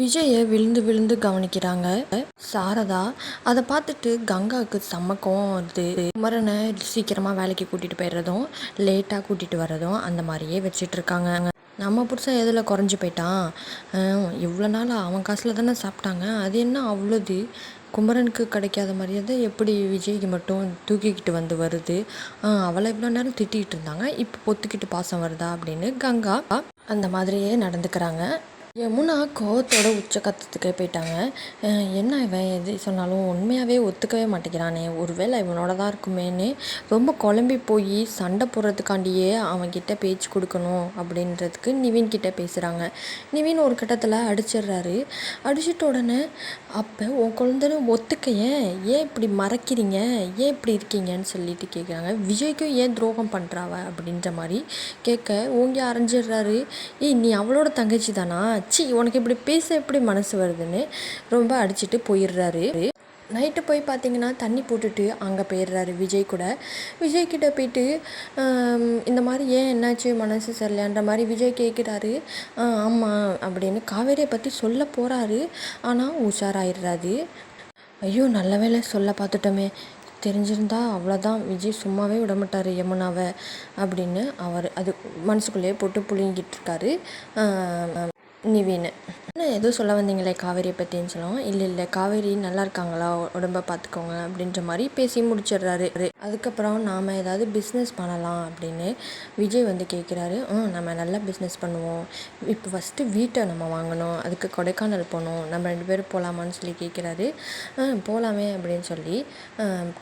விஜயை விழுந்து விழுந்து கவனிக்கிறாங்க. சாரதா அதை பார்த்துட்டு கங்காவுக்கு செம்ம கோவம் வருது. குமரனை சீக்கிரமாக வேலைக்கு கூட்டிகிட்டு போயிடுறதும் லேட்டாக கூட்டிகிட்டு வர்றதும் அந்த மாதிரியே வச்சுட்டு இருக்காங்க. நம்ம புருஷன் எதில் குறைஞ்சி போயிட்டான்? இவ்வளோ நாள் அவன் காசில் தானே சாப்பிட்டாங்க. அது என்ன அவ்வளோது குமரனுக்கு கிடைக்காத மரியாதை எப்படி விஜய்க்கு மட்டும் தூக்கிக்கிட்டு வந்து வருது? அவளை இவ்வளோ நேரம் திட்டிகிட்டு இருந்தாங்க. இப்போ பொத்துக்கிட்டு பாசம் வருதா அப்படின்னு கங்கா அந்த மாதிரியே நடந்துக்கிறாங்க. யமுனா கோவத்தோட உச்சக்கட்டத்துக்கே போயிட்டாங்க. என்ன இவன் எது சொன்னாலும் உண்மையாகவே ஒத்துக்கவே மாட்டேங்கிறானே. ஒருவேளை இவனோட தான் இருக்குமேன்னு ரொம்ப குழம்பி போய் சண்டை போடுறதுக்காண்டியே அவன்கிட்ட பேச்சு கொடுக்கணும் அப்படின்றதுக்கு நிவின் கிட்ட பேசுகிறாங்க நிவின் ஒரு கட்டத்தில் அடிச்சிடுறாரு. அடிச்சிட்ட உடனே அப்போ உன் குழந்தைன்னு ஒத்துக்க ஏன் ஏன் இப்படி மறைக்கிறீங்க? ஏன் இப்படி இருக்கீங்கன்னு சொல்லிட்டு கேட்குறாங்க விஜய்க்கும் ஏன் துரோகம் பண்ணுறாவ அப்படின்ற மாதிரி கேட்க ஓங்கி அரைஞ்சிடுறாரு. ஏய் நீ அவளோட தங்கச்சி தானா? சி உனக்கு இப்படி பேச எப்படி மனசு வருதுன்னு ரொம்ப அடிச்சிட்டு போயிடுறாரு. நைட்டு போய் பார்த்தீங்கன்னா தண்ணி போட்டுட்டு அங்கே போயிடுறாரு விஜய் கூட. விஜய் கிட்ட போயிட்டு இந்த மாதிரி ஏன் என்னாச்சு? மனசு சரியில்லைன்ற மாதிரி விஜய் கேட்குறாரு ஆமாம் அப்படின்னு காவேரியை பற்றி சொல்ல போகிறாரு ஆனால் உஷாராயிடுறாரு. ஐயோ நல்ல வேளை சொல்ல பார்த்துட்டோமே தெரிஞ்சிருந்தா அவ்வளோதான் விஜய் சும்மாவே விடமாட்டார் யமுனாவை அப்படின்னு அவர் அது மனசுக்குள்ளேயே போட்டு புழுங்கிட்டு இருக்காரு. நிவின். என்ன எதுவும் சொல்ல வந்தீங்களே காவேரியை பற்றின்னு சொல்லுவோம். இல்லை இல்லை காவேரி நல்லா இருக்காங்களா? உடம்ப பார்த்துக்கோங்க அப்படின்ற மாதிரி பேசி முடிச்சிடுறாரு. அதுக்கப்புறம் நாம் ஏதாவது பிஸ்னஸ் பண்ணலாம் அப்படின்னு விஜய் வந்து கேட்குறாரு ம் நம்ம நல்லா பிஸ்னஸ் பண்ணுவோம். இப்போ ஃபஸ்ட்டு வீட்டை நம்ம வாங்கணும். அதுக்கு கொடைக்கானல் போகணும். நம்ம ரெண்டு பேரும் போகலாமான்னு சொல்லி கேட்குறாரு ஆ போகலாமே அப்படின்னு சொல்லி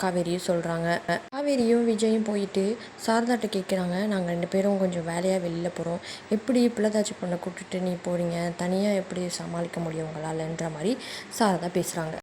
காவேரியும் சொல்கிறாங்க காவேரியும் விஜயும் போயிட்டு சாரதாட்ட கேட்குறாங்க நாங்கள் ரெண்டு பேரும் கொஞ்சம் வேலையாக வெளியில் போகிறோம் எப்படி பிள்ளைதாச்சி பொண்ணை கூப்பிட்டுட்டு நீ போகிறீங்க தனியாக எப்படி சமாளிக்க முடியும் உங்களாலன்ற மாதிரி சாரதா பேசுகிறாங்க